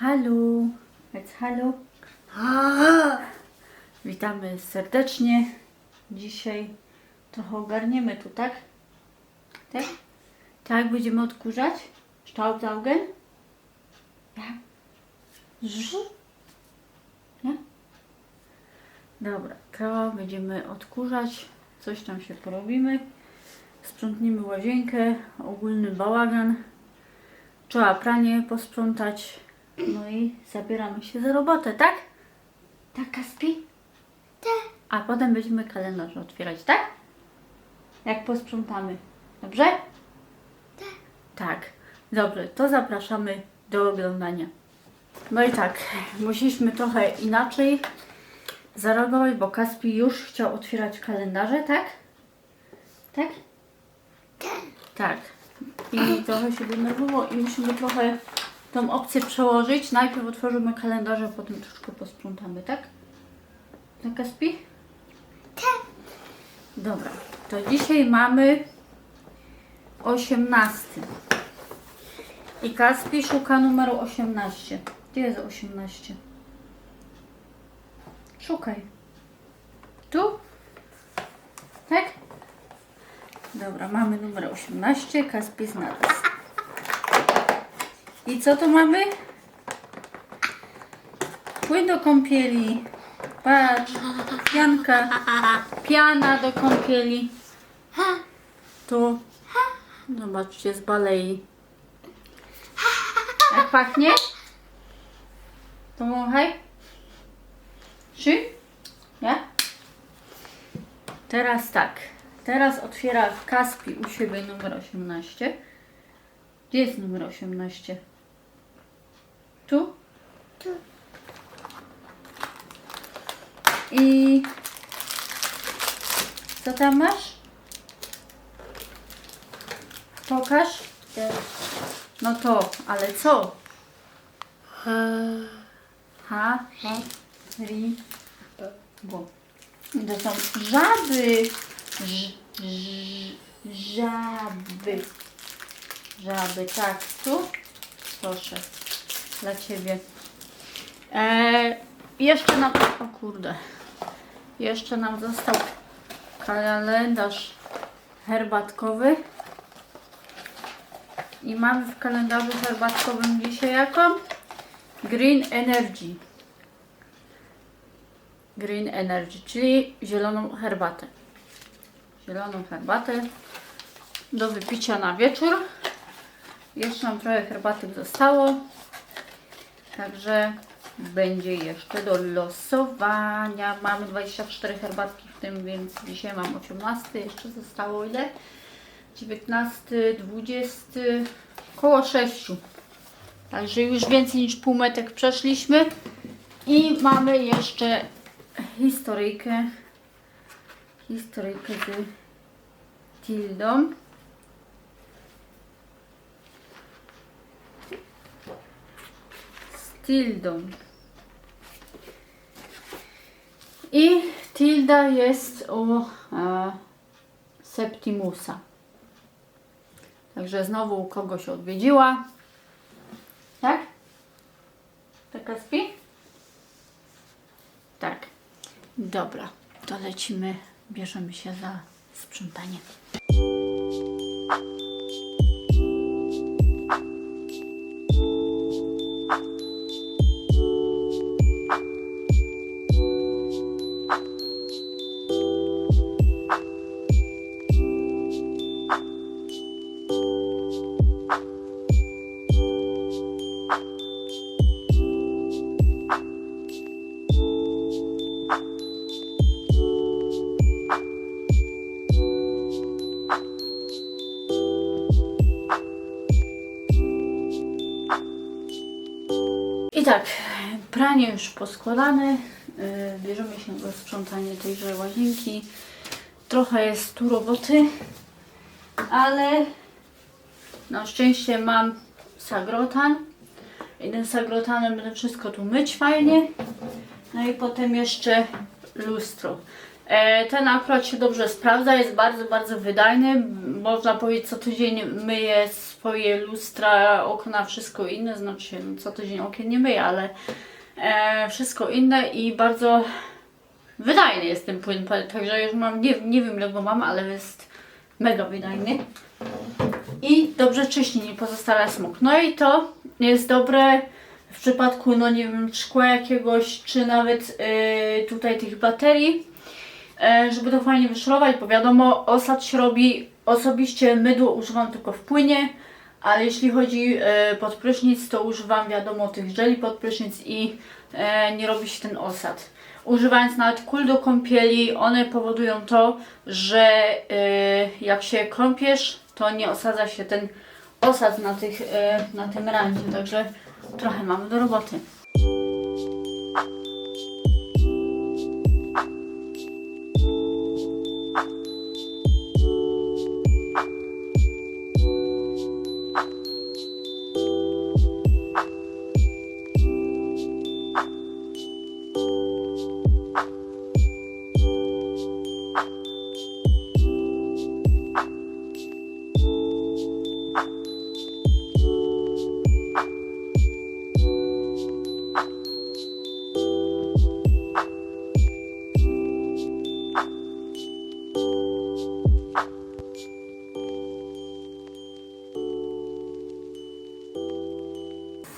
Halo, powiedz halo. Witamy serdecznie. Dzisiaj trochę ogarniemy tu, tak? Tak? Tak, będziemy odkurzać? Staubsaugen? Ja. Nie? Dobra, to będziemy odkurzać. Coś tam się porobimy. Sprzątnijmy łazienkę, ogólny bałagan. Trzeba pranie posprzątać. No i zabieramy się za robotę, tak? Tak, Kaspi? Tak. A potem będziemy kalendarze otwierać, tak? Jak posprzątamy. Dobrze? Tak. Tak. Dobrze, to zapraszamy do oglądania. No i tak, musieliśmy trochę inaczej zareagować, bo Kaspi już chciał otwierać kalendarze, tak? Tak? Tak. I trochę się denerwowało i musimy trochę tą opcję przełożyć. Najpierw otworzymy kalendarze, potem troszkę posprzątamy, tak? Tak, Kaspi? Tak. Dobra, to dzisiaj mamy 18. I Kaspi szuka numeru 18. Gdzie jest 18? Szukaj. Tu? Tak? Dobra, mamy numer 18. Kaspi znalazł. I co tu mamy? Płyn do kąpieli. Patrz, pianka, piana do kąpieli. Tu, zobaczcie, z balei. Jak pachnie? To wąchaj. Trzy? Ja? Teraz tak. Teraz otwiera Kaspi u siebie numer 18. Gdzie jest numer 18? Tu? Tu. I co tam masz? Pokaż. No to, ale co? Ha, ha, ri, bo. I To są żaby. Ż, ż, żaby. Żaby, tak. Tu? Proszę. Dla Ciebie. E, jeszcze nam... O kurde. Jeszcze nam został kalendarz herbatkowy. I mamy w kalendarzu herbatkowym dzisiaj jaką? Green Energy. Green Energy, czyli zieloną herbatę. Zieloną herbatę do wypicia na wieczór. Jeszcze nam trochę herbaty zostało. Także będzie jeszcze do losowania. Mamy 24 herbatki w tym, więc dzisiaj mam 18. Jeszcze zostało ile? 19, 20, koło 6. Także już więcej niż pół metek przeszliśmy. I mamy jeszcze historyjkę. Historyjkę z Tildą. Tildą. I Tilda jest u e, Septimusa. Także znowu kogoś odwiedziła. Tak? Taka spi? Tak. Dobra, to lecimy, bierzemy się za sprzątanie. I tak, pranie już poskładane. Yy, Bierzemy się za sprzątanie tejże łazienki. Trochę jest tu roboty, ale na szczęście mam sagrotan. Jeden sagrotanem będę wszystko tu myć fajnie. No i potem jeszcze lustro. E, ten akurat się dobrze sprawdza, jest bardzo, bardzo wydajny. Można powiedzieć, co tydzień myję swoje lustra, okna, wszystko inne. Znaczy, no, co tydzień okien nie myję, ale e, wszystko inne i bardzo wydajny jest ten płyn. Także już mam, nie, nie wiem ile go mam, ale jest mega wydajny. I dobrze czyści, nie pozostawia smok. No i to jest dobre w przypadku, no nie wiem, szkła jakiegoś, czy nawet yy, tutaj tych baterii, żeby to fajnie wyszorować, bo wiadomo, osad się robi, osobiście mydło używam tylko w płynie, ale jeśli chodzi yy, pod prysznic, to używam wiadomo tych żeli pod prysznic i yy, nie robi się ten osad. Używając nawet kul do kąpieli, one powodują to, że jak się kąpiesz, to nie osadza się ten osad na, tych, na tym randzie, także trochę mamy do roboty.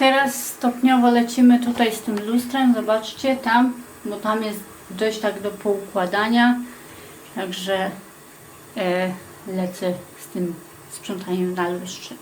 Teraz stopniowo lecimy tutaj z tym lustrem. Zobaczcie tam, bo tam jest dość tak do poukładania. Także e, lecę z tym sprzątaniem na lustrze.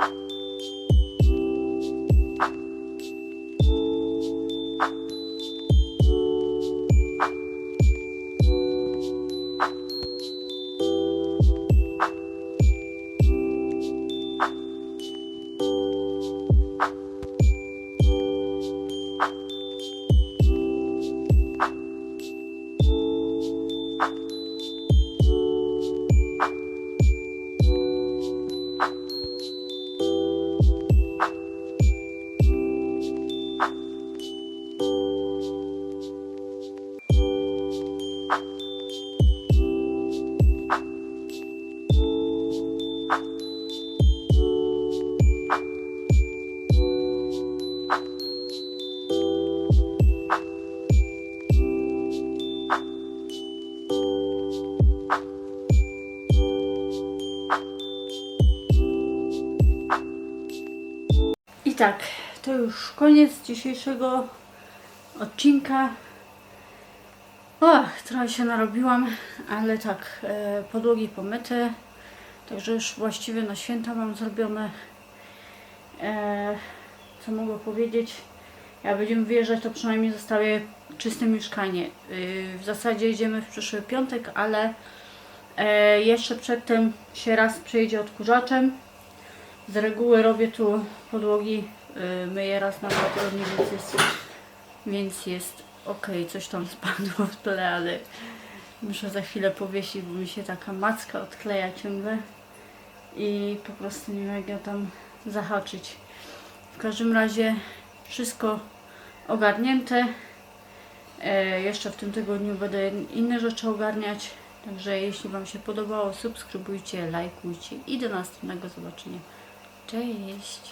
you. tak, to już koniec dzisiejszego odcinka. O, trochę się narobiłam, ale tak, e, podłogi pomyte, także już właściwie na święta mam zrobione. E, co mogę powiedzieć? Jak będziemy wyjeżdżać, to przynajmniej zostawię czyste mieszkanie. Yy, w zasadzie jedziemy w przyszły piątek, ale e, jeszcze przedtem się raz przejedzie odkurzaczem. Z reguły robię tu podłogi, yy, myję raz na dwa tygodnie, więc jest, więc jest ok. Coś tam spadło w tle, ale muszę za chwilę powiesić, bo mi się taka macka odkleja ciągle i po prostu nie wiem jak ją tam zahaczyć. W każdym razie wszystko ogarnięte. E, jeszcze w tym tygodniu będę inne rzeczy ogarniać. Także jeśli Wam się podobało, subskrybujcie, lajkujcie i do następnego zobaczenia. Cześć!